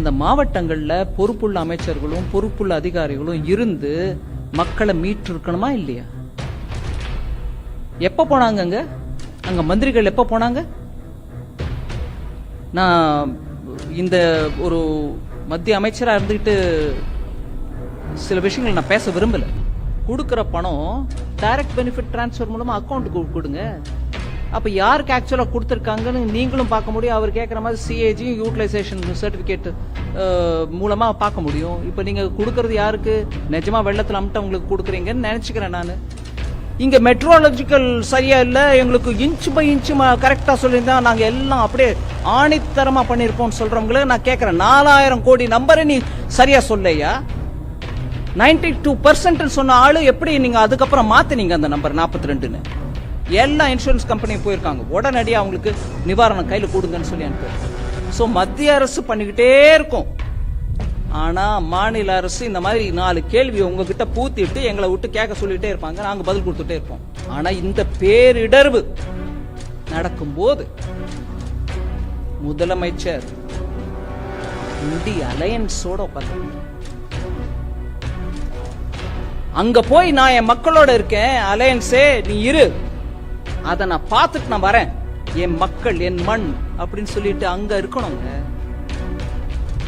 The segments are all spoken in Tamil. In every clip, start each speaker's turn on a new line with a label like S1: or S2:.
S1: அந்த மாவட்டங்கள்ல பொறுப்புள்ள அமைச்சர்களும் பொறுப்புள்ள அதிகாரிகளும் இருந்து மக்களை மீட்டிருக்கணுமா இல்லையா? எப்போ போனாங்க அங்க? மந்திரிகள் எப்போ போனாங்க? நான் இந்த ஒரு மத்திய அமைச்சரா இருந்துகிட்டு சில விஷயங்கள் நான் பேச விரும்பலை. கொடுக்குற பணம் டைரக்ட் பெனிஃபிட் ட்ரான்ஸ்ஃபர் மூலமா அக்கௌண்ட்டுக்கு கொடுங்க. அப்போ யாருக்கு ஆக்சுவலாக கொடுத்துருக்காங்கன்னு நீங்களும் பார்க்க முடியும். அவர் கேட்குற மாதிரி சிஏஜி யூட்டிலைசேஷன் சர்டிஃபிகேட் மூலமாக பார்க்க முடியும். இப்போ நீங்கள் கொடுக்கறது யாருக்கு? நிஜமாக வெள்ளத்தில் அமிட்ட உங்களுக்கு கொடுக்குறீங்கன்னு நினச்சிக்கிறேன் நான். இங்கே மெட்ரோலஜிக்கல் சரியாக இல்லை எங்களுக்கு இன்ச் பை இன்ச்சு கரெக்டாக சொல்லியிருந்தா நாங்கள் எல்லாம் அப்படியே ஆணித்தரமாக பண்ணிருப்போம் சொல்கிறவங்கள நான் கேட்குறேன் நாலாயிரம் கோடி நம்பரை நீ சரியாக சொல்லையா? நைன்டி டூ பர்சன்ட்னு சொன்ன ஆள் எப்படி நீங்கள் அதுக்கப்புறம் மாற்றினீங்க அந்த நம்பர் நாற்பத்தி ரெண்டுன்னு? எல்லா இன்சூரன்ஸ் கம்பெனியும் போயிருக்காங்க. உடனடியாக அவங்களுக்கு நிவாரணம் கையில் கொடுங்கன்னு சொல்லி அனுப்பி ஸோ மத்திய அரசு பண்ணிக்கிட்டே இருக்கும். ஆனால் மாநில அரசு இந்த மாதிரி நாலு கேள்வி உங்ககிட்ட பூத்திட்டு எங்களை விட்டு கேட்க சொல்லிகிட்டே இருப்பாங்க. நாங்கள் பதில் கொடுத்துட்டே இருப்போம். ஆனால் இந்த பேரிடர்வு நடக்கும்போது முதலமைச்சர் இந்தி அலையன்ஸோட உட்காந்து அங்க போய் நான் என் மக்களோட இருக்கேன். அலையன்ஸே நீ இரு. அதை நான் பார்த்துட்டு நான் வரேன். என் மக்கள் என் மண் அப்படின்னு சொல்லிட்டு அங்க இருக்கணுங்க.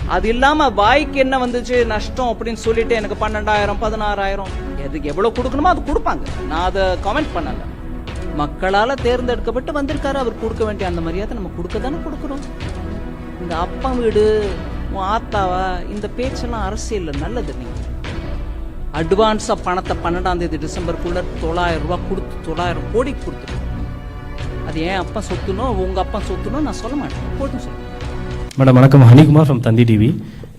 S1: அது இல்லாம வாய்க்கு என்ன வந்துச்சு? நஷ்டம் அப்படின்னு சொல்லிட்டு எனக்கு பன்னெண்டாயிரம் பதினாறாயிரம். எதுக்கு எவ்வளவு கொடுக்கணுமோ அது கொடுப்பாங்க. நான் அதை கமெண்ட் பண்ணல. மக்களால தேர்ந்தெடுக்கப்பட்டு வந்திருக்காரு. அவர் கொடுக்க வேண்டிய அந்த மரியாதை நம்ம கொடுக்க தானே கொடுக்குறோம். இந்த அப்பா வீடு உன் ஆத்தாவா இந்த பேச்செல்லாம் அரசியல் நல்லது நீங்க அட்வான்ஸா பணத்தை பன்னெண்டாம் தேதி டிசம்பருக்குள்ள தொள்ளாயிரம் ரூபாய் கொடுத்து தொள்ளாயிரம் கோடி கொடுத்துரு. அது ஏன் அப்பா சொத்துனோ உங்க அப்பா சொத்துனோ நான் சொல்ல மாட்டேன். போட்டும் சொல்லுங்க
S2: மேடம் வணக்கம். Hanikumar from Thanthi TV.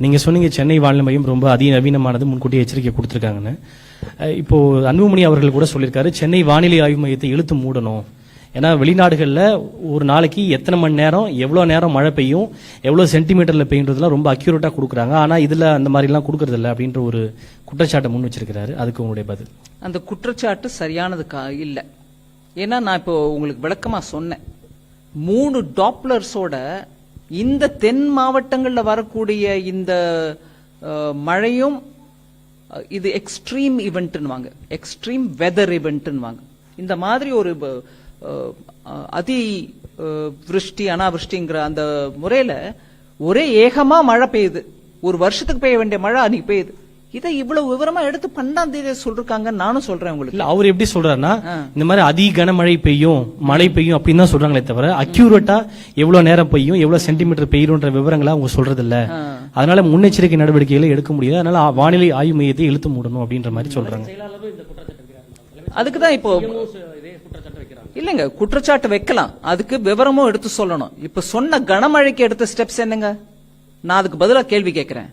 S2: நீங்க சொன்னீங்க சென்னை வானிலை மையம் ரொம்ப அதிநவீனமானது முன்கூட்டியே எச்சரிக்கை கொடுத்துருக்காங்கன்னு. இப்போ அன்புமணி அவர்கள் கூட சொல்லியிருக்காரு சென்னை வானிலை ஆய்வு மையத்தை இழுத்து மூடணும். ஏன்னா வெளிநாடுகளில் ஒரு நாளைக்கு எத்தனை மணி நேரம் எவ்வளோ நேரம் மழை பெய்யும் எவ்வளோ சென்டிமீட்டரில் பெய்யுன்றதுலாம் ரொம்ப அக்யூரேட்டாக கொடுக்குறாங்க. ஆனால் இதில் அந்த மாதிரிலாம் கொடுக்கறது இல்ல அப்படின்ற ஒரு குற்றச்சாட்டை முன் வச்சிருக்கிறாரு. அதுக்கு உங்களுடைய பதில்.
S1: அந்த குற்றச்சாட்டு சரியானது கா இல்ல. ஏன்னா நான் இப்போ உங்களுக்கு விளக்கமா சொன்னேன். மூணு டாப்லர்ஸோட இந்த தென் மாவட்டங்களில் வரக்கூடிய இந்த மழையும் இது எக்ஸ்ட்ரீம் இவெண்ட்னுவாங்க எக்ஸ்ட்ரீம் வெதர் இவெண்ட்னுவாங்க இந்த மாதிரி ஒரு அதி விருஷ்டி அனாவிருஷ்டிங்கிற அந்த முறையில் ஒரே ஏகமாக மழை பெய்யுது. ஒரு வருஷத்துக்கு பெய்ய வேண்டிய மழை அன்னைக்கு பெய்யுது. இதை இவ்வளவு விவரமா எடுத்து பன்னெண்டாம் தேதி சொல்றாங்க நானும் சொல்றேன் உங்களுக்கு.
S2: இல்ல அவர் எப்படி சொல்றாருன்னா. இந்த மாதிரி அதி கனமழை பெய்யும் மழை பெய்யும் அப்படின்னு தான் சொல்றாங்களே தவிர அக்யூரேட்டா எவ்வளவு நேரம் பெய்யும் எவ்வளவு சென்டிமீட்டர் பெய்யும்ன்ற விவரங்களை அவங்க சொல்றது இல்ல. அதனால முன்னெச்சரிக்கை நடவடிக்கைகளை எடுக்க முடியாது அதனால வானிலை ஆய்வு மையத்தை இழுத்து மூடணும் அப்படின்ற மாதிரி சொல்றாங்க.
S1: அதுக்கு தான் இப்போ இல்லங்க குற்றச்சாட்டு வைக்கலாம். அதுக்கு விவரமும் எடுத்து சொல்லணும். இப்ப சொன்ன கனமழைக்கு எடுத்த ஸ்டெப்ஸ் என்னங்க? நான் அதுக்கு பதிலா கேள்வி கேட்கிறேன்.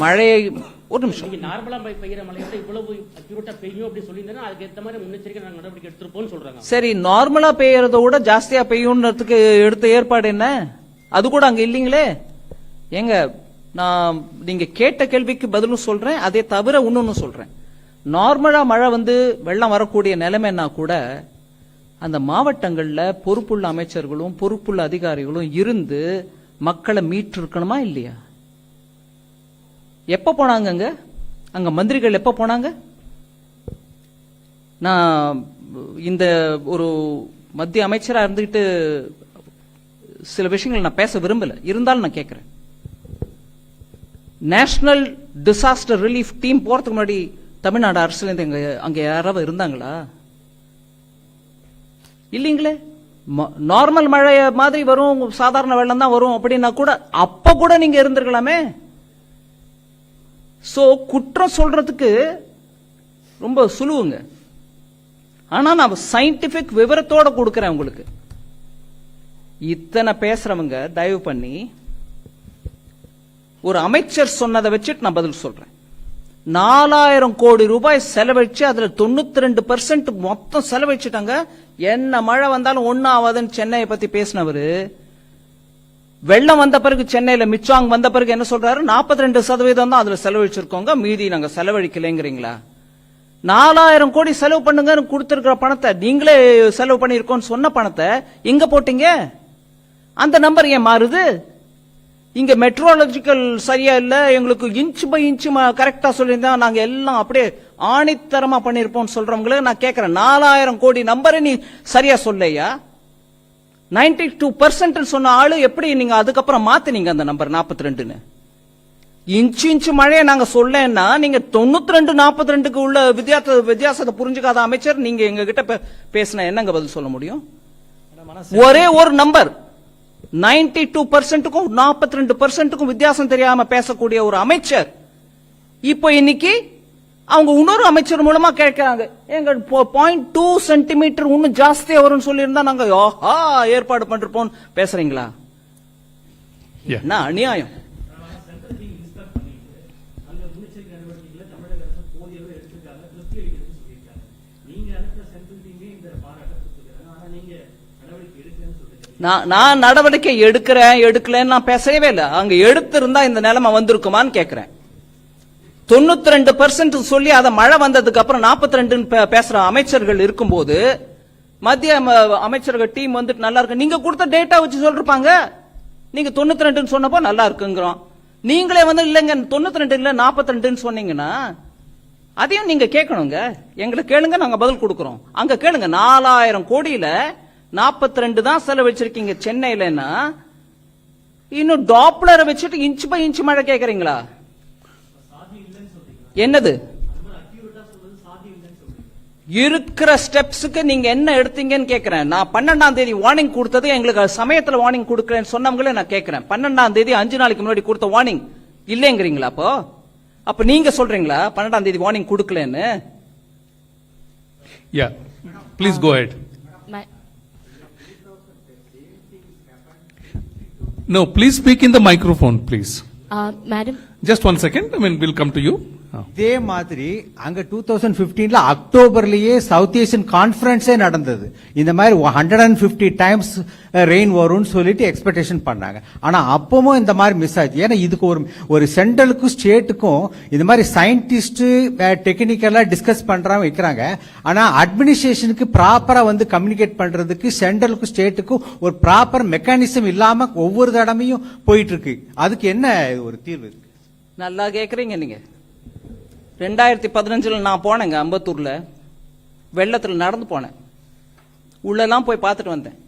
S1: மழையை ஒரு நிமிஷம்.
S3: நார்மலா பெய்- பெய்யற மழையோட இவ்வளவு அக்யூரேட்டா பெய்யும் அப்படி சொல்லியிருந்தா அதுக்கு ஏத்த மாதிரி முன்னெச்சரிக்கை நாங்க நடவடிக்கை எடுத்திருப்போம்னு சொல்றாங்க.
S1: சரி நார்மலா பெய்யறத விட ஜாஸ்தியா பெய்யும்ன்றதுக்கு எடுத்த ஏற்பாடு என்ன? அது கூட அங்க இல்லீங்களே? ஏங்க நான் நீங்க கேட்ட கேள்விக்கு பதிலும் சொல்றேன் அதே தவிர இன்னொன்னு சொல்றேன். நார்மலா மழை வந்து வெள்ளம் வரக்கூடிய நிலைமைன்னா கூட அந்த மாவட்டங்கள்ல பொறுப்புள்ள அமைச்சர்களும் பொறுப்புள்ள அதிகாரிகளும் இருந்து மக்களை மீட்டு இருக்கணுமா இல்லையா? எப்ப போனாங்க அங்க அங்க மந்திரிகள் எப்ப போனாங்க? நான் இந்த ஒரு மத்திய அமைச்சரா இருந்துகிட்டு சில விஷயங்கள் நான் பேச விரும்பல. இருந்தாலும் நான் கேட்கிறேன் நேஷனல் டிசாஸ்டர் ரிலீஃப் டீம் போறதுக்கு முன்னாடி தமிழ்நாடு அரசுல அங்கே அங்கே யாராவது இருந்தாங்களா? இல்லைங்களே. நார்மல் மழை மாதிரி வரும் சாதாரண வெள்ளம் தான் வரும் அப்படின்னா கூட அப்போ கூட நீங்கள் இருந்திருக்கலாமே. ஸோ குற்றம் சொல்றதுக்கு ரொம்ப சுலுவுங்க. ஆனால் நான் சயின்டிஃபிக் விவரத்தோட கொடுக்குறேன் உங்களுக்கு. இத்தனை பேசுறவங்க தயவு பண்ணி ஒரு அமைச்சர் சொன்னதை வச்சுட்டு நான் பதில் சொல்றேன். நாலாயிரம் கோடி ரூபாய் செலவழிச்சு அதுல தொண்ணூத்தி ரெண்டு பர்சன்ட் மொத்தம் செலவழிச்சுட்டாங்க. என்ன மழை வந்தாலும் ஒன்னும் ஆகாதுன்னு சென்னையை பத்தி பேசினவரு வெள்ளம் வந்த பிறகு சென்னையில மிச்சாங் வந்த பிறகு என்ன சொல்றாரு? 42% ரெண்டு சதவீதம் தான் அதுல செலவழிச்சிருக்கோங்க. மீதி நாங்க செலவழிக்கலைங்கிறீங்களா? நாலாயிரம் கோடி செலவு பண்ணுங்கன்னு கொடுத்திருக்கிற பணத்தை நீங்களே செலவு பண்ணிருக்கோம்னு சொன்ன பணத்தை எங்க போட்டீங்க? அந்த நம்பர் ஏன் மாறுது? இங்க மெட்ரோலஜிக்கல் சரியா இல்ல? எங்களுக்கு இன்ச் பை இன்ச் கரெக்டா சொல்லியிருந்தா நாங்க எல்லாம் அப்படியே ஆணித்தரமா பண்ணிருப்போம் சொல்றவங்களுக்கு நான் கேட்கிறேன் நாலாயிரம் கோடி நம்பரை நீ சரியா சொல்லையா? நைன்டி டூ பர்சன்ட் சொன்ன ஆளு எப்படி நீங்க அதுக்கப்புறம் மாத்தினீங்க அந்த நம்பர் நாற்பத்தி ரெண்டுன்னு இன்ச்சு இன்ச்சு மழையை நாங்க சொல்லேன்னா நீங்க தொண்ணூத்தி ரெண்டு நாற்பத்தி ரெண்டுக்கு உள்ள வித்தியாச வித்தியாசத்தை புரிஞ்சுக்காத அமைச்சர் நீங்க எங்க கிட்ட பேசின என்னங்க பதில் சொல்ல முடியும்? ஒரே ஒரு நம்பர். நைன்டி டூ பர்சன்ட்டுக்கும் நாற்பத்தி ரெண்டு பர்சன்ட்டுக்கும் வித்தியாசம் தெரியாம பேசக்கூடிய ஒரு அமைச்சர். இப்போ இன்னைக்கு அவங்க இன்னொரு அமைச்சர் மூலமா கேட்கிறாங்க. எங்க பாயிண்ட் டூ சென்டிமீட்டர் இன்னும் ஜாஸ்தியா வரும்னு சொல்லியிருந்தா நாங்க ஆஹா ஏற்பாடு பண்ணிருப்போம். பேசுறீங்களா. என்ன அநியாயம்? நான் நான் நடவடிக்கை எடுக்கிறேன் எடுக்கலன்னு நான் பேசவே இல்லை. அங்க எடுத்திருந்தா இந்த நிலைமை வந்திருக்குமான்னு கேக்குறேன் தொண்ணூத்தி ரெண்டு பர்சன்ட் சொல்லி அதை மழை வந்ததுக்கு அப்புறம் நாற்பத்தி ரெண்டுன்னு பேசுற அமைச்சர்கள் இருக்கும்போது மத்திய ம- அமைச்சர்கள் டீம் வந்துட்டு நல்லா இருக்கு. நீங்க கொடுத்த டேட்டா வச்சு சொல்லிருப்பாங்க. நீங்க தொண்ணூத்தி ரெண்டுன்னு சொன்னப்போ நல்லா இருக்குங்கிறோம். நீங்களே வந்து இல்லைங்க தொண்ணூத்தி ரெண்டு இல்ல நாற்பத்தி ரெண்டுன்னு சொன்னீங்கன்னா அதையும் நீங்க கேட்கணுங்க. எங்களை கேளுங்க நாங்க பதில் கொடுக்கறோம். அங்க கேளுங்க நாலாயிரம் கோடியில நாற்பத்தி ரெண்டு தான் செலவழிச்சிருக்கீங்க சென்னையிலன்னா இன்னும் டாப்லரை வச்சுட்டு இன்ச்சு பை இன்ச்சு மழை கேட்கறீங்களா? என்னது இருக்கிற ஸ்டெப்ஸுக்கு நீங்க என்ன எடுத்தீங்கன்னு கேக்குறேன் நான் பன்னெண்டாம் தேதி வார்னிங் கொடுத்தது எங்களுக்கு சமயத்துல வார்னிங் கொடுக்கறேன்னு சொன்னவங்களே நான் கேக்குறேன் பன்னெண்டாம் தேதி அஞ்சு நாளைக்கு முன்னாடி கொடுத்த வார்னிங் இல்லைங்கிறீங்களா அப்போ அப்ப நீங்க சொல்றீங்களா பன்னெண்டாம் தேதி வார்னிங் கொடுக்கலன்னு
S4: ahead.
S5: Ma-
S4: No, please speak in the microphone, please.
S5: uh, Madam,
S4: Just one second. I mean, we'll come to you. Ah.
S6: இதே மாதிரி அங்க டூ தௌசண்ட் பிப்டீன்ல அக்டோபர்லயே சவுத் ஏசியன் கான்ஃபரன்ஸே நடந்தது. இந்த மாதிரி hundred and fifty times rain வரும்னு சொல்லிட்டு எக்ஸ்பெக்டேஷன் பண்ணாங்க. ஆனா அப்பவும் இந்த மாதிரி மிஸ் ஆச்சு. ஏன்னா இதுக்கு ஒரு ஒரு சென்ட்ரலுக்கும் ஸ்டேட்டுக்கும் இந்த மாதிரி சயின்டிஸ்ட் டெக்னிக்கலா டிஸ்கஸ் பண்றாங்க வைக்கிறாங்க. ஆனா அட்மினிஸ்ட்ரேஷனுக்கு ப்ராப்பரா வந்து கம்யூனிகேட் பண்றதுக்கு சென்ட்ரலுக்கும் ஸ்டேட்டுக்கும் ஒரு ப்ராப்பர் மெக்கானிசம் இல்லாம ஒவ்வொரு தடவையும் போயிட்டு இருக்கு. அதுக்கு என்ன ஒரு தீர்வு இருக்கு?
S1: நல்லா கேக்குறீங்க நீங்க. ரெண்டாயிரத்தி பதினஞ்சில் நான் போனேங்க அம்பத்தூரில். வெள்ளத்தில் நடந்து போனேன். உள்ளெல்லாம் போய் பார்த்துட்டு வந்தேன்.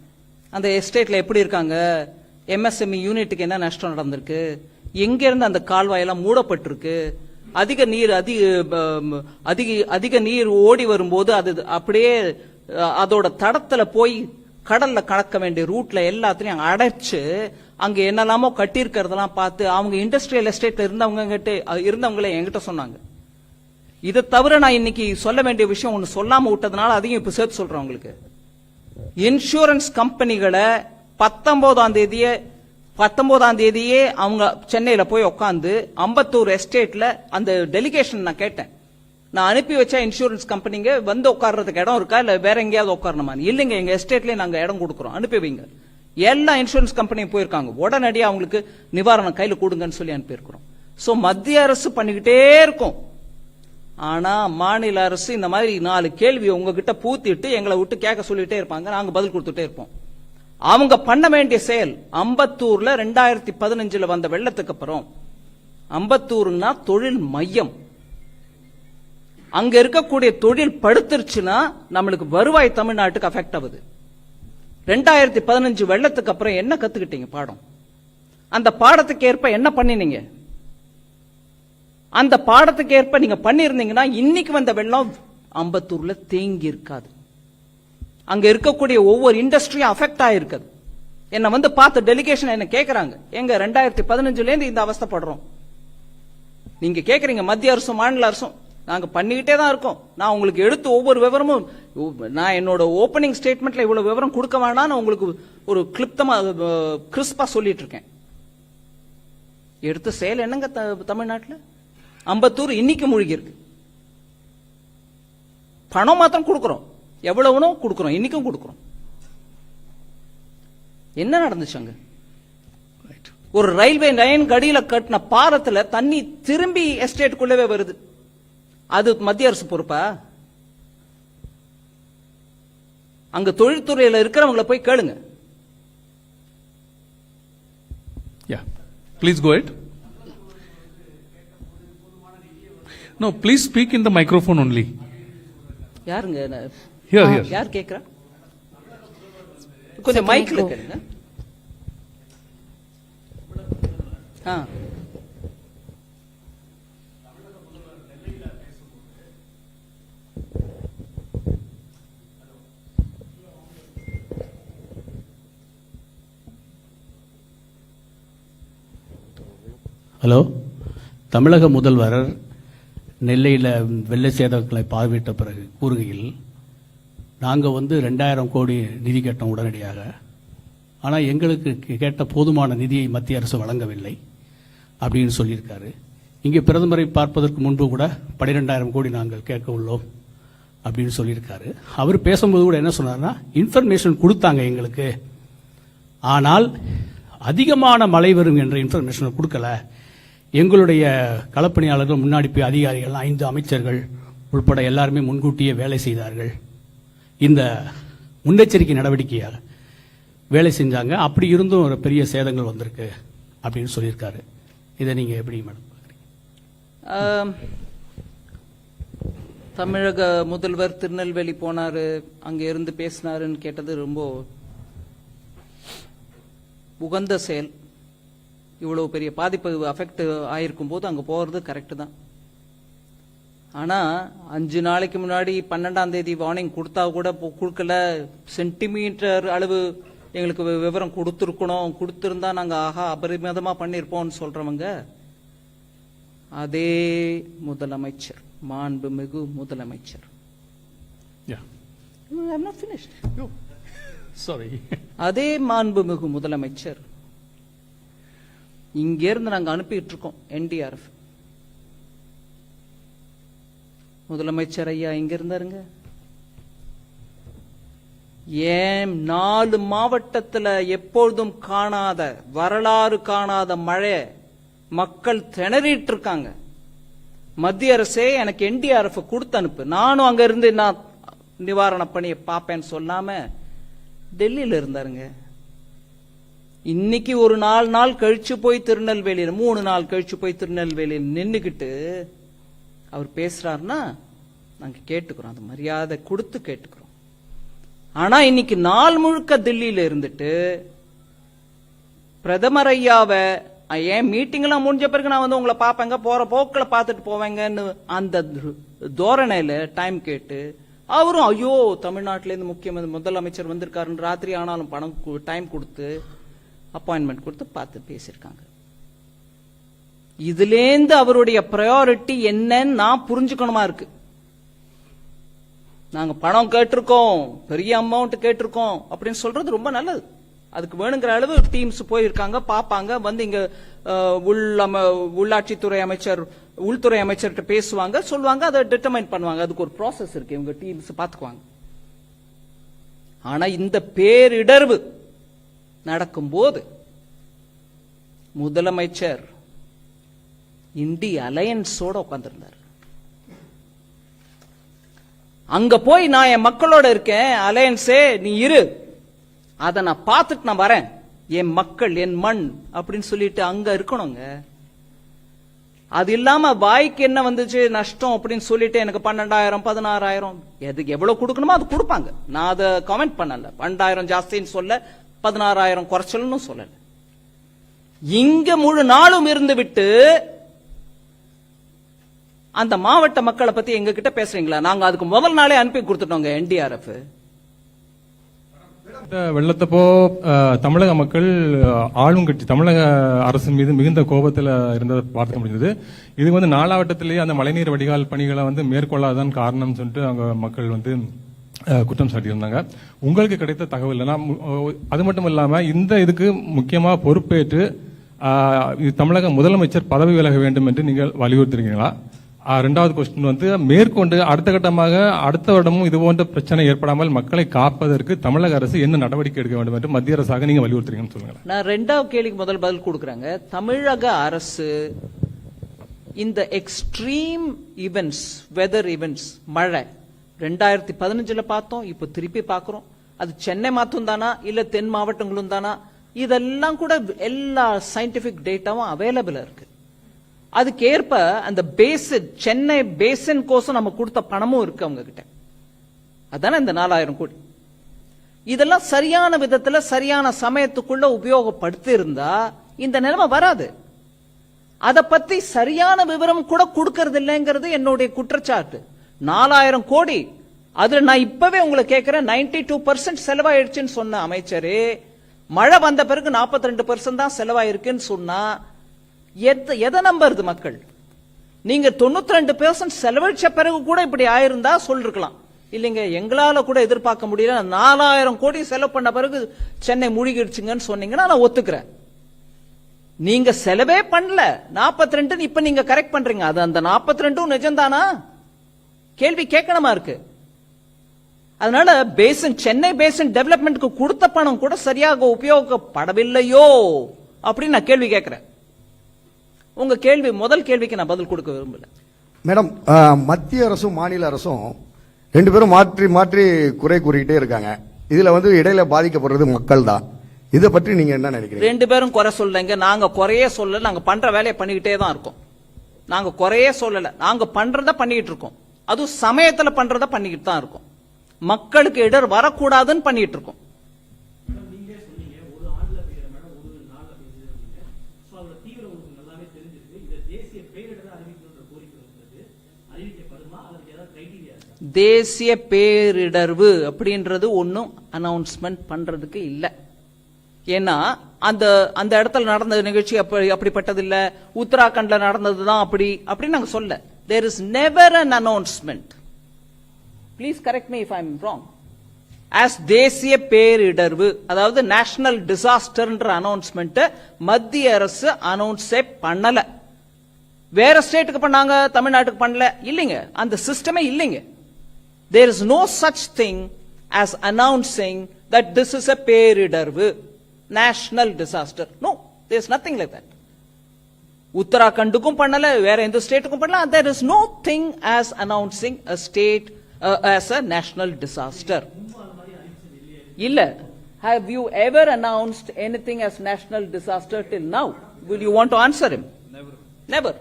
S1: அந்த எஸ்டேட்டில் எப்படி இருக்காங்க? எம்எஸ்எம்இ யூனிட்டுக்கு என்ன நஷ்டம் நடந்திருக்கு? எங்கேருந்து அந்த கால்வாயெல்லாம் மூடப்பட்டிருக்கு? அதிக நீர் அதிக ப- அதிக அதிக நீர் ஓடி வரும்போது அது அப்படியே அதோட தடத்தில் போய் கடல்ல கலக்க வேண்டிய ரூட்ல எல்லாத்திலையும் அடைச்சு அங்க என்னெல்லாமோ கட்டியிருக்கிறதெல்லாம் பார்த்து அவங்க இண்டஸ்ட்ரியல் எஸ்டேட்ல இருந்தவங்க கிட்ட இருந்தவங்களே என்கிட்ட சொன்னாங்க. இதை தவிர நான் இன்னைக்கு சொல்ல வேண்டிய விஷயம் ஒன்று சொல்லாம விட்டதுனால அதையும் இப்ப சேர்த்து சொல்றேன் உங்களுக்கு. இன்சூரன்ஸ் கம்பெனிகளை பத்தொன்பதாம் தேதியே பத்தொன்பதாம் தேதியே அவங்க சென்னையில போய் உட்காந்து அம்பத்தூர் எஸ்டேட்ல அந்த டெலிகேஷன் நான் கேட்டேன். நான் அனுப்பி வச்சா இன்சூரன்ஸ் கம்பெனிங்க வந்து உட்கார்றதுக்கு இடம் இருக்கா? இல்ல வேற எங்கேயாவது உட்காரணுமா இல்லைங்க எங்க எஸ்டேட்லயே நாங்க இடம் கொடுக்குறோம். அனுப்பி வைங்க. எல்லா இன்சூரன்ஸ் கம்பெனியும் போயிருக்காங்க. உடனடியாக அவங்களுக்கு நிவாரணம் கையில கொடுங்கன்னு சொல்லி அனுப்பியிருக்கிறோம். சோ மத்திய அரசு பண்ணிக்கிட்டே இருக்கும். ஆனா மாநில அரசு இந்த மாதிரி நாலு கேள்வி உங்ககிட்ட பூத்திட்டு எங்களை விட்டு கேட்க சொல்லிட்டே இருப்பாங்க. நாங்க பதில் கொடுத்துட்டே இருப்போம். அவங்க பண்ண வேண்டிய செயல் அம்பத்தூர்ல ரெண்டாயிரத்தி பதினஞ்சுல வந்த வெள்ளத்துக்கு அப்புறம் அம்பத்தூர்னா தொழில் மையம். அங்க இருக்கக்கூடிய தொழில் படுத்துருச்சுன்னா நம்மளுக்கு வருவாய் தமிழ்நாட்டுக்கு அஃபெக்ட் ஆகுது. ரெண்டாயிரத்தி பதினஞ்சு வெள்ளத்துக்கு அப்புறம் என்ன கத்துக்கிட்டீங்க பாடம்? அந்த பாடத்துக்கு ஏற்ப என்ன பண்ணினீங்க? அந்த பாடத்துக்கு ஏற்ப நீங்க பண்ணியிருந்தீங்கன்னா இன்னைக்கு வந்த வெள்ளம் அம்பத்தூர்ல தேங்கி இருக்காது. அங்க இருக்கக்கூடிய ஒவ்வொரு இண்டஸ்ட்ரியும் அஃபெக்ட் ஆயிருக்குது. என்ன வந்து பார்த்து டெலிகேஷன் என்ன கேட்கறாங்க எங்க ரெண்டாயிரத்தி பதினஞ்சுல இருந்து இந்த அவஸ்தைப்படுறோம் நீங்க கேக்குறீங்க மத்திய அரசும் மாநில அரசும் நாங்க பண்ணிக்கிட்டே தான் இருக்கோம். நான் உங்களுக்கு எடுத்து ஒவ்வொரு விவரமும் நான் என்னோட ஓப்பனிங் ஸ்டேட்மெண்ட்ல இவ்வளவு விவரம் கொடுக்க வேண்டாம்னு உங்களுக்கு ஒரு கிளிப்தமா கிறிஸ்பா சொல்லிட்டு இருக்கேன். எடுத்த செயல் என்னங்க த- அம்பத்தூர் இன்னைக்கு மூழ்கி இருக்கு பணம் மாத்திரம் கொடுக்கிறோம். எவ்வளவுனோ கொடுக்கிறோம். இன்னைக்கும் கொடுக்கிறோம். என்ன நடந்துச்சு அங்க. ஒரு ரயில்வே லைன் கடியில கட்டின பாலத்துல தண்ணி திரும்பி எஸ்டேட்டுக்குள்ளவே வருது. அது மத்திய அரசு பொறுப்பா? அங்க தொழில்துறையில இருக்கிறவங்கள போய் கேளுங்க.
S4: Yeah. Please go No, please speak in the microphone only.
S1: யாருங்க
S4: here.
S1: யார் கேக்குறா கொஞ்சம் மைக்ல கேளுங்க ஆ
S5: ஹலோ தமிழக முதல்வர் நெல்லையில் வெள்ள சேதங்களை பார்வையிட்ட பிறகு கூறுகையில் நாங்கள் வந்து ரெண்டாயிரம் கோடி நிதி கேட்டோம் உடனடியாக. ஆனால் எங்களுக்கு கே- கேட்ட போதுமான நிதியை மத்திய அரசு வழங்கவில்லை அப்படின்னு சொல்லியிருக்காரு. இங்கே பிரதமரை பார்ப்பதற்கு முன்பு கூட பனிரெண்டாயிரம் கோடி நாங்கள் கேட்க உள்ளோம் அப்படின்னு சொல்லியிருக்காரு. அவர் பேசும்போது கூட என்ன சொன்னார்னா இன்ஃபர்மேஷன் கொடுத்தாங்க எங்களுக்கு. ஆனால் அதிகமான மழை வரும் என்ற இன்ஃபர்மேஷன் கொடுக்கல. எங்களுடைய களப்பணியாளர்கள் முன்னாடி போய் அதிகாரிகள் ஐந்து அமைச்சர்கள் உட்பட எல்லாருமே முன்கூட்டியே வேலை செய்தார்கள். இந்த முன்னெச்சரிக்கை நடவடிக்கையாக வேலை செஞ்சாங்க. அப்படி இருந்தும் ஒரு பெரிய சேதங்கள் வந்திருக்கு அப்படின்னு சொல்லியிருக்காரு. இதை நீங்கள் எப்படி மேடம்
S1: தமிழக முதல்வர் திருநெல்வேலி போனார் அங்கே இருந்து பேசினாருன்னு கேட்டது ரொம்ப உகந்த செயல். இவ்வளவு பெரிய பாதிப்பு அஃபெக்ட் ஆயிருக்கும் போது அங்க போறது கரெக்ட் தான் ஆனா அஞ்சு நாளைக்கு முன்னாடி பன்னெண்டாம் தேதி வார்னிங் கொடுத்தா கூட கொடுக்கல சென்டிமீட்டர் அளவு எங்களுக்கு விவரம் கொடுத்துருக்கணும் கொடுத்திருந்தா நாங்க ஆஹா அபரிமிதமா பண்ணிருப்போம்னு சொல்றவங்க அதே முதலமைச்சர் மாண்புமிகு முதலமைச்சர்
S4: Yeah.
S1: I'm not finished.
S4: Sorry.
S1: அதே மாண்புமிகு முதலமைச்சர் இங்கேருந்து நாங்கள் நாங்க அனுப்பிட்டு இருக்கோம் என்டிஆர்எஃப் முதலமைச்சர் ஐயா இங்க இருந்தாருங்க? ஏன் நாலு மாவட்டத்தில் எப்பொழுதும் காணாத வரலாறு காணாத மழை மக்கள் திணறிட்டு இருக்காங்க மத்திய அரசே எனக்கு என்டிஆர்எஃப் கொடுத்து அனுப்பு. நானும் அங்க இருந்து நான் நிவாரண பணியை பார்ப்பேன்னு சொல்லாம டெல்லியில இருந்தாருங்க. இன்னைக்கு ஒரு நாலு நாள் கழிச்சு போய் திருநெல்வேலியில் மூணு நாள் கழிச்சு போய் திருநெல்வேலியில் நின்றுக்கிட்டு அவர் பேசுறாருன்னா நாங்க கேட்டுக்கிறோம் அது மரியாதை கொடுத்து கேட்டுக்கிறோம். ஆனா இன்னைக்கு நாள் முழுக்க தில்லியில் இருந்துட்டு பிரதமர் ஐயாவை ஏன் மீட்டிங் எல்லாம் முடிஞ்ச பிறகு நான் வந்து உங்களை பார்ப்பேங்க போற போக்கில் பார்த்துட்டு போவேங்கன்னு அந்த தோரணையில டைம் கேட்டு அவரும் ஐயோ தமிழ்நாட்டிலேருந்து இருந்து முதலமைச்சர் வந்திருக்காருன்னு ராத்திரி ஆனாலும் பணம் டைம் கொடுத்து அப்பாயின்மெண்ட் கொடுத்து பார்த்து பேசியிருக்காங்க. இதுலேருந்து அவருடைய ப்ரையாரிட்டி என்னன்னு நான் புரிஞ்சுக்கணுமா இருக்கு. நாங்க பணம் கேட்டிருக்கோம் பெரிய அமௌண்ட் கேட்டிருக்கோம் அப்படின்னு சொல்றது ரொம்ப நல்லது. அதுக்கு வேணுங்கிற அளவு டீம்ஸ் போயிருக்காங்க பார்ப்பாங்க. வந்து இங்க உள் அம- உள்ளாட்சித்துறை அமைச்சர் உள்துறை அமைச்சர்கிட்ட பேசுவாங்க சொல்லுவாங்க அதை டிட்டர்மைன் பண்ணுவாங்க. அதுக்கு ஒரு ப்ராசஸ் இருக்கு. இவங்க டீம்ஸ் பாத்துக்குவாங்க ஆனா இந்த பேரிடர்வு நடக்கும்போது முதலமைச்சர் இண்டி அலையன்ஸோட உட்கார்ந்திருந்தார். அங்க போய் நான் என் மக்களோட இருக்கேன் அலையன்ஸே நீ இரு. அத நான் பார்த்துட்டு நான் வரேன். என் மக்கள் என் மண் அப்படின்னு சொல்லிட்டு அங்க இருக்கணுங்க. அது இல்லாம வாய்க்கு என்ன வந்துச்சு நஷ்டம் அப்படின்னு சொல்லிட்டு எனக்கு பன்னெண்டாயிரம் பதினாறாயிரம் எதுக்கு எவ்வளவு கொடுக்கணுமோ அது கொடுப்பாங்க. நான் அதை கமெண்ட் பண்ணல. பன்னெண்டாயிரம் ஜாஸ்தின்னு சொல்ல பதினாறாயிரம் குறைச்சல்னு சொல்லல. இங்க முழு நாளும் இருந்து விட்டு அந்த மாவட்ட மக்களை பத்தி எங்க கிட்ட பேசுறீங்களா? நாங்க அதுக்கு முதல் நாளே அனுப்பி கொடுத்துட்டோங்க என்டிஆர்எஃப்.
S7: வெள்ளத்தப்போ தமிழக மக்கள் ஆளும் கட்சி தமிழக அரசின் மீது மிகுந்த கோபத்தில் இருந்ததை பார்க்க முடிந்தது. இது வந்து நாலாவட்டத்திலேயே அந்த மழைநீர் வடிகால் பணிகளை வந்து மேற்கொள்ளாதான் காரணம் சொல்லிட்டு அங்க மக்கள் வந்து குற்றம் சாட்டியிருந்தாங்க. உங்களுக்கு கிடைத்த தகவல் இல்லைன்னா அது மட்டும் இல்லாமல் இந்த இதுக்கு முக்கியமாக பொறுப்பேற்று இது தமிழக முதலமைச்சர் பதவி விலக வேண்டும் என்று நீங்கள் வலியுறுத்திருக்கீங்களா? ரெண்டாவது கொஸ்டின் வந்து மேற்கொண்டு அடுத்த கட்டமாக அடுத்த வருடமும் இது போன்ற பிரச்சனை ஏற்படாமல் மக்களை காப்பதற்கு தமிழக அரசு என்ன நடவடிக்கை எடுக்க வேண்டும் என்று மத்திய அரசாக நீங்க வலியுறுத்துறீங்கன்னு சொல்லுங்க
S1: நான் ரெண்டாவது கேள்விக்கு முதல் பதில் கொடுக்குறாங்க. தமிழக அரசு இந்த எக்ஸ்ட்ரீம் இவெண்ட்ஸ் வெதர் இவெண்ட்ஸ் மழை ரெண்டாயிரத்தி பதினஞ்சுல பார்த்தோம் இப்போ திருப்பி பார்க்கிறோம். அது சென்னை மாத்தம் தானா இல்ல தென் மாவட்டங்களும் தானா இதெல்லாம் கூட எல்லா சயின்டிபிக் டேட்டாவும் அவைலபிளாக இருக்கு. அதுக்கேற்ப அந்த பேசன் சென்னை பேசன் கோசம் நம்ம கொடுத்த பணமும் இருக்கு அவங்க கிட்ட அதானே இந்த நாலாயிரம் கோடி. இதெல்லாம் சரியான விதத்துல சரியான சமயத்துக்குள்ள உபயோகப்படுத்தி இருந்தா இந்த நிலைமை வராது. அதை பத்தி சரியான விவரம் கூட கொடுக்கறது இல்லைங்கிறது என்னுடைய குற்றச்சாட்டு. நாலாயிரம் கோடி. அதுல நான் இப்பவே உங்களை கேட்கிறேன் 92% டூ பர்சன்ட் செலவாயிடுச்சுன்னு சொன்ன அமைச்சர். மழை வந்த பிறகு 42% ரெண்டு பர்சன்ட் தான் செலவாயிருக்குன்னு சொன்னா எதை நம்புறது மக்கள்? நீங்க தொண்ணூத்தி ரெண்டு பெர்சன்ட் செலவழிச்ச பிறகு கூட இப்படி ஆயிருந்தா சொல்லிருக்கலாம். இல்லைங்க எங்களால கூட எதிர்பார்க்க முடியல. நாலாயிரம் கோடி செலவு பண்ண பிறகு சென்னை மூழ்கிடுச்சுங்கன்னு சொன்னீங்கன்னா நான் ஒத்துக்கிறேன். நீங்க செலவே பண்ணல. 42 ரெண்டு இப்ப நீங்க கரெக்ட் பண்றீங்க. அது அந்த 42 ரெண்டும் நிஜம்தானா? கேள்வி கேட்கணுமா இருக்கு? அதனால பேசன் சென்னை பேசன் டெவலப்மெண்ட்க்கு கொடுத்த பணம் கூட சரியாக உபயோகப்படவில்லையோ அப்படின்னு நான் கேள்வி கேட்கிறேன். உங்க கேள்வி முதல் கேள்விக்கு நான் பதில் கொடுக்க விரும்பல.
S8: மேடம் மத்திய அரசும் மாநில அரசும் ரெண்டு பேரும் மாற்றி மாற்றி குறை கூறிக்கிட்டே இருக்காங்க. இதுல வந்து இடையில பாதிக்கப்படுறது மக்கள் தான் இதை பற்றி நீங்க என்ன நினைக்கிறீங்க?
S1: ரெண்டு பேரும் குறை சொல்லலைங்க. நாங்க குறையே சொல்லல. நாங்க பண்ற வேலையை பண்ணிக்கிட்டே தான் இருக்கோம். நாங்க குறையே சொல்லல. நாங்க பண்றத பண்ணிட்டு இருக்கோம். அதுவும் சமயத்துல பண்றத பண்ணிக்கிட்டு தான் இருக்கும். மக்களுக்கு இடர் வரக்கூடாதுன்னு பண்ணிட்டு இருக்கோம். தேசிய பேரிடர்வு அப்படின்றது ஒன்றும் அனௌன்ஸ்மெண்ட் பண்றதுக்கு இல்லை. ஏன்னா அந்த அந்த இடத்துல நடந்த நிகழ்ச்சி அப்படி அப்படிப்பட்டது இல்ல உத்தராகண்ட்ல நடந்ததுதான் அப்படி அப்படின்னு நாங்கள் சொல்ல. There is never an announcement please correct me if I am wrong as தேசிய பேரிடர்வு அதாவது நேஷனல் டிசாஸ்டர்ன்ற அனௌன்ஸ்மெண்ட் மத்திய அரசு அனௌன்ஸே பண்ணல. வேற ஸ்டேட்டுக்கு பண்ணாங்க தமிழ்நாட்டுக்கு பண்ணல. இல்லைங்க. அந்த சிஸ்டமே இல்லைங்க. There is no such thing as announcing that this is a பேரிடர்வு. National disaster. No there is nothing like that. உத்தராகண்டுக்கும் பண்ணல வேற எந்த ஸ்டேட்டுக்கும் பண்ணல there is no thing as announcing a state uh, as a national disaster இல்ல have you ever announced anything as national disaster till now will you want to answer him never never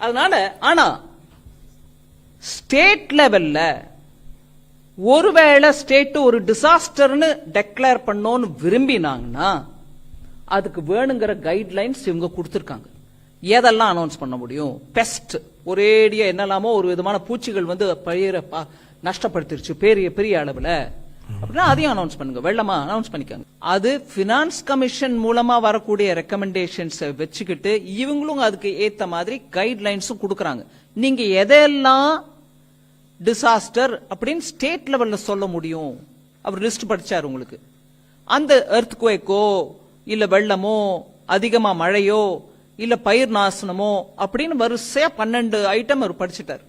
S1: அதனால ஆனா ஸ்டேட் லெவல்ல ஒருவேளை ஸ்டேட் ஒரு டிசாஸ்டர்னு டெக்ளேர் பண்ணோன்னு விரும்பினாங்கன்னா அதுக்கு வேணுங்கிற கைட்லைன்ஸ் இவங்க கொடுத்திருக்காங்க எதெல்லாம் அனௌன்ஸ் பண்ண முடியும்? பெஸ்ட் ஒரேடியா என்னெல்லாமோ ஒரு விதமான பூச்சிகள் வந்து பயிரை நஷ்டப்படுத்திருச்சு பெரிய பெரிய அளவுல. அப்படின்னா அதையும் அனௌன்ஸ் பண்ணுங்க. வெள்ளமா அனௌன்ஸ் பண்ணிக்கோங்க. அது பினான்ஸ் கமிஷன் மூலமா வரக்கூடிய ரெக்கமெண்டேஷன்ஸ் வச்சுக்கிட்டு இவங்களும் அதுக்கு ஏத்த மாதிரி கைட்லைன்ஸும் கொடுக்கறாங்க. நீங்க எதையெல்லாம் டிசாஸ்டர் அப்படின்னு ஸ்டேட் லெவல்ல சொல்ல முடியும்? அவர் லிஸ்ட் படிச்சார் உங்களுக்கு. அந்த எர்த் குவேக்கோ இல்ல வெள்ளமோ அதிகமா மழையோ இல்ல பயிர் நாசனமோ அப்படின்னு வரிசையா பன்னெண்டு ஐட்டம் அவர் படிச்சிட்டார்.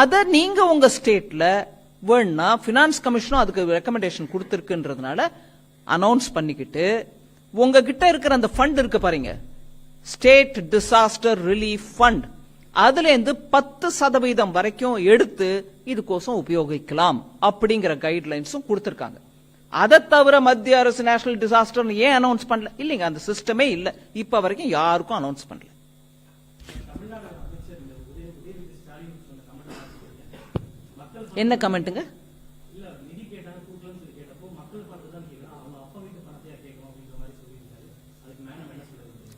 S1: அதை நீங்க உங்க ஸ்டேட்ல வேணா பினான்ஸ் கமிஷனும் அதுக்கு ரெக்கமெண்டேஷன் கொடுத்துருக்குன்றதுனால அனௌன்ஸ் பண்ணிக்கிட்டு உங்ககிட்ட இருக்கிற அந்த ஃபண்ட் இருக்கு பாருங்க. ஸ்டேட் டிசாஸ்டர் ரிலீஃப் ஃபண்ட் அதுல இருந்து பத்து சதவீதம் வரைக்கும் எடுத்து இதுக்கோசம் உபயோகிக்கலாம் அப்படிங்கிற கைட்லைன்ஸும் கொடுத்திருக்காங்க. அதை தவிர மத்திய அரசு நேஷனல் டிசாஸ்டர் ஏன் அனௌன்ஸ் பண்ணல? இல்லைங்க அந்த சிஸ்டமே இல்ல. இப்ப வரைக்கும் யாருக்கும் அனௌன்ஸ் பண்ணல. என்ன கமெண்ட்டுங்க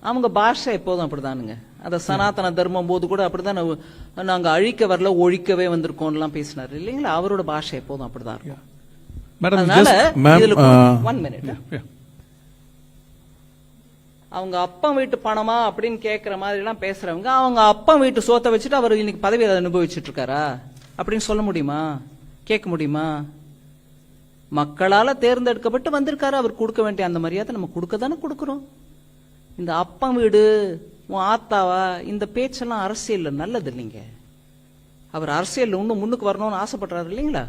S1: அவங்க பாஷை எப்போதும் அப்படிதானுங்க. அந்த சனாதன தர்மம் போது கூட அப்படிதான் நாங்க- அழிக்க வரல ஒழிக்கவே வந்திருக்கோம்லாம் பேசினாரு. இல்லைங்களா? அவரோட பாஷை எப்போதும் அப்படிதான் இருக்கும். இதுல
S4: uh,
S1: ஒன் மினிட்
S4: yeah.
S1: அவங்க அப்பா வீட்டு பணமா அப்படின்னு கேக்குற மாதிரி எல்லாம் பேசுறவங்க அவங்க அப்பா வீட்டு சோத்தை வச்சுட்டு அவர் இன்னைக்கு பதவி அனுபவிச்சுட்டு இருக்காரா அப்படின்னு சொல்ல முடியுமா? கேட்க முடியுமா? மக்களால தேர்ந்தெடுக்கப்பட்டு வந்திருக்காரு அவர் கொடுக்க வேண்டிய அந்த மரியாதை நம்ம கொடுக்க தானே கொடுக்கிறோம். இந்த அப்பா வீடு உன் ஆத்தாவா இந்த பேச்செல்லாம் அரசியல்ல நல்லது இல்லைங்க. அவர் அரசியல்ல இன்னும் முன்னுக்கு வரணும்னு ஆசைப்படுறாரு இல்லைங்களா?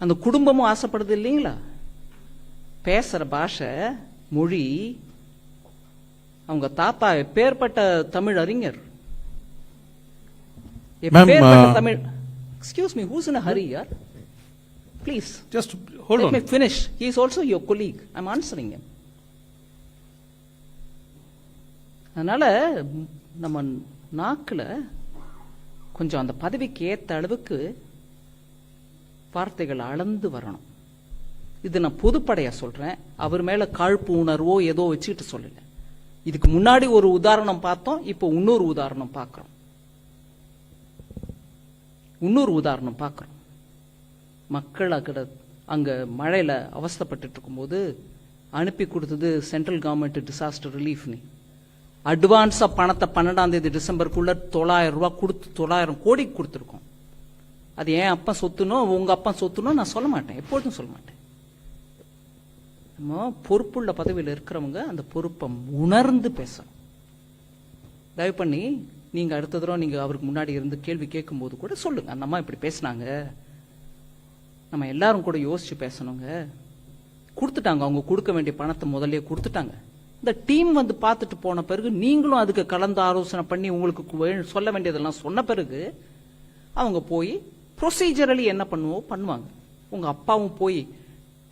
S1: அந்த குடும்பமும் ஆசைப்படுது இல்லைங்களா பேசுற பாஷை மொழி அவங்க தாத்தா எப்பேற்பட்ட தமிழ் அறிஞர்
S4: uh,
S1: Tamil excuse me who's in hurry யார் please Let
S4: on.
S1: me finish. He is also your colleague. I'm answering him. அதனால ம், நம்ம நாக்குல கொஞ்சம் அந்த பதவிக்கு ஏத்த அளவுக்கு வார்த்தைகள் அளந்து வரணும். இது நான் பொதுப்படையா சொல்றேன். அவர் மேல காழ்ப்பு உணர்வோ ஏதோ வச்சுக்கிட்டு சொல்லல. இதுக்கு முன்னாடி ஒரு உதாரணம் பார்த்தோம் இப்போ இன்னொரு உதாரணம் பார்க்கிறோம். இன்னொரு உதாரணம் பார்க்கிறோம். மக்கள் அக்கட அங்க மழையில அவஸ்தப்பட்டு இருக்கும்போது அனுப்பி கொடுத்தது சென்ட்ரல் கவர்மெண்ட் டிசாஸ்டர் ரிலீஃப்னு. அட்வான்ஸா பணத்தை பன்னெண்டாம் தேதி டிசம்பருக்குள்ள தொள்ளாயிரம் ரூபாய் கொடுத்து தொள்ளாயிரம் கோடி கொடுத்துருக்கோம். அது ஏன் அப்பா சொத்துனோ உங்க அப்பா சொத்துனோ நான் சொல்ல மாட்டேன். எப்பொழுதும் சொல்ல மாட்டேன். நம்ம பொறுப்புள்ள பதவியில் இருக்கிறவங்க அந்த பொறுப்பை உணர்ந்து பேசணும். தயவு பண்ணி நீங்க அடுத்த தடவை நீங்க அவருக்கு முன்னாடி இருந்து கேள்வி கேட்கும்போது கூட சொல்லுங்க. அந்த அம்மா இப்படி பேசுனாங்க. நம்ம எல்லாரும் கூட யோசிச்சு பேசணுங்க. கொடுத்துட்டாங்க. அவங்க கொடுக்க வேண்டிய பணத்தை முதல்ல கொடுத்துட்டாங்க. இந்த டீம் வந்து பார்த்துட்டு போன பிறகு நீங்களும் அதுக்கு கலந்து ஆலோசனை பண்ணி உங்களுக்கு சொல்ல வேண்டியதெல்லாம் சொன்ன பிறகு அவங்க போய் ப்ரொசீஜரலி என்ன பண்ணுவோ பண்ணுவாங்க. உங்கள் அப்பாவும் போய்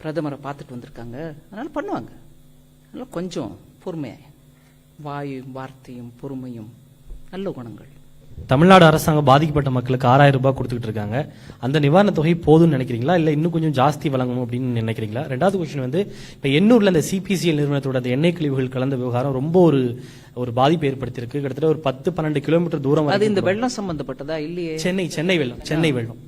S1: பிரதமரை பார்த்துட்டு வந்திருக்காங்க. அதனால் பண்ணுவாங்க. அதனால் கொஞ்சம் பொறுமையாக வாயும் வார்த்தையும் பொறுமையும் நல்ல குணங்கள்.
S2: தமிழ்நாடு அரசாங்கம் பாதிக்கப்பட்ட மக்களுக்கு ஆறாயிரம் ரூபாய் கொடுத்துக்கிட்டு இருக்காங்க. அந்த நிவாரண தொகை போதும்னு நினைக்கிறீங்களா? இல்ல இன்னும் கொஞ்சம் ஜாஸ்தி வழங்கணும் அப்படின்னு நினைக்கிறீங்களா? ரெண்டாவது கொஸ்டின் வந்து இப்ப எண்ணூர்ல இந்த சிபிசிஎல் நிறுவனத்தோட அந்த எண்ணெய் கழிவுகள் கலந்த விவகாரம் ரொம்ப ஒரு ஒரு பாதிப்பு ஏற்படுத்தியிருக்கு. கிட்டத்தட்ட ஒரு பத்து பன்னெண்டு கிலோமீட்டர் தூரம்
S1: அது இந்த வெள்ளம் சம்பந்தப்பட்டதா? இல்லையே.
S2: சென்னை சென்னை வெள்ளம் சென்னை வெள்ளம்.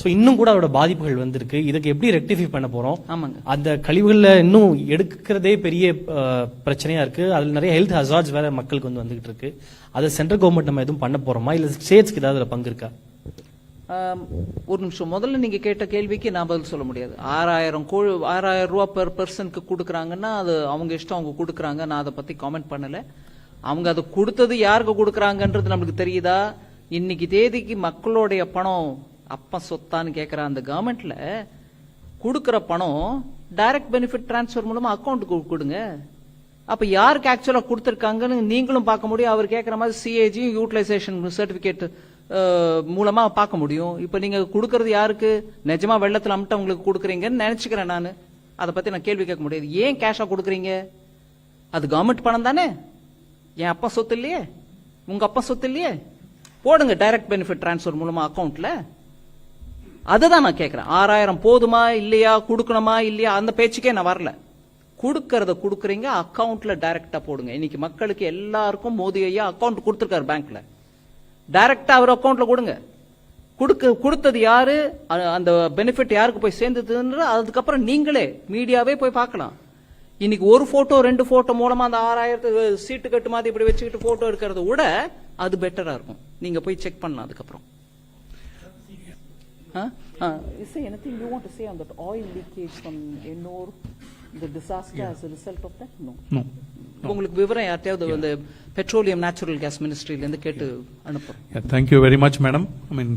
S2: சோ இன்னும் கூட அதோட பாதிப்புகள் வந்திருக்கு. இதுக்கு எப்படி ரெக்டிஃபை பண்ண போறோம்?
S1: ஆமாங்க.
S2: அந்த கழிவுகள்ல இன்னும் எடுக்கிறதே பெரிய பிரச்சனையா இருக்கு. அதுல நிறைய ஹெல்த் ஹசார்ட்ஸ் வேற மக்களுக்கு வந்து வந்துகிட்டு இருக்கு. அதை சென்ட்ரல் கவர்மெண்ட் நம்ம எதுவும் பண்ண போறோமா? இல்ல ஸ்டேட்ஸ்க்கு ஏதாவது பங்கு இருக்கா?
S1: ஒரு நிமிஷம். முதல்ல நீங்க கேட்ட கேள்விக்கு நான் பதில் சொல்ல முடியாது. ஆறாயிரம் கோழி ஆறாயிரம் ரூபா பெர் பர்சனுக்கு கொடுக்குறாங்கன்னா அது அவங்க இஷ்டம் அவங்க கொடுக்குறாங்க. நான் அதை பத்தி காமெண்ட் பண்ணல. அவங்க அதை கொடுத்தது யாருக்கு கொடுக்குறாங்கன்றது நம்மளுக்கு தெரியுதா? இன்னைக்கு தேதிக்கு மக்களுடைய பணம் அப்பா சொத்தான்னு கேட்குற அந்த கவர்மெண்ட்ல கொடுக்குற பணம் டைரக்ட் பெனிஃபிட் டிரான்ஸ்ஃபர் மூலமா அக்கௌண்ட்டுக்கு கொடுங்க. அப்ப யாருக்கு ஆக்சுவலா கொடுத்துருக்காங்கன்னு நீங்களும் பார்க்க முடியும். அவர் கேட்கற மாதிரி சிஏஜியும் யூட்டிலைசேஷன் சர்டிபிகேட் மூலமா பார்க்க முடியும். இப்ப நீங்க கொடுக்கறது யாருக்கு? நிஜமா வெள்ளத்துல அமிட்ட உங்களுக்கு கொடுக்குறீங்கன்னு நினைச்சுக்கிறேன் நான். அதை பத்தி நான் கேள்வி கேட்க முடியாது. ஏன் கேஷா கொடுக்குறீங்க? அது கவர்மெண்ட் பணம் தானே? என் அப்பா சொத்து இல்லையே? உங்க அப்பா சொத்து இல்லையே? போடுங்க டைரக்ட் பெனிஃபிட் டிரான்ஸ்ஃபர் மூலமா அக்கௌண்ட்ல அதுதான் நான் கேட்குறேன் ஆறாயிரம் போதுமா? இல்லையா? கொடுக்கணுமா? இல்லையா? அந்த பேச்சுக்கே நான் வரல. கொடுக்கறத கொடுக்குறீங்க அக்கவுண்ட்ல டைரக்டா போடுங்க இன்னைக்கு மக்களுக்கு எல்லாருக்கும் மோடி ஐயா அக்கவுண்ட் கொடுத்துருக்காரு பேங்க்ல டைரக்டா அவர் அக்கவுண்ட்ல கொடுங்க கொடுக்க கொடுத்தது யாரு அந்த பெனிஃபிட் யாருக்கு போய் சேர்ந்ததுன்ற அதுக்கப்புறம் நீங்களே மீடியாவே போய் பார்க்கலாம் இன்னைக்கு ஒரு போட்டோ ரெண்டு போட்டோ மூலமா அந்த ஆறாயிரத்து சீட்டு கட்டு மாதிரி இப்படி வச்சுக்கிட்டு போட்டோ எடுக்கிறத விட அது பெட்டரா இருக்கும் நீங்க போய் செக் பண்ணலாம் அதுக்கப்புறம் Huh? Uh, is there anything you want to say on that oil leakage from Ennore, the disaster as a result of that? No.
S4: No.
S1: உங்களுக்கு விவரம் யார்ட்டையாவது அந்த பெட்ரோலியம் நேச்சுரல் கேஸ் மினிஸ்ட்ரியில இருந்து கேட்டு
S4: thank you very much, madam. I mean,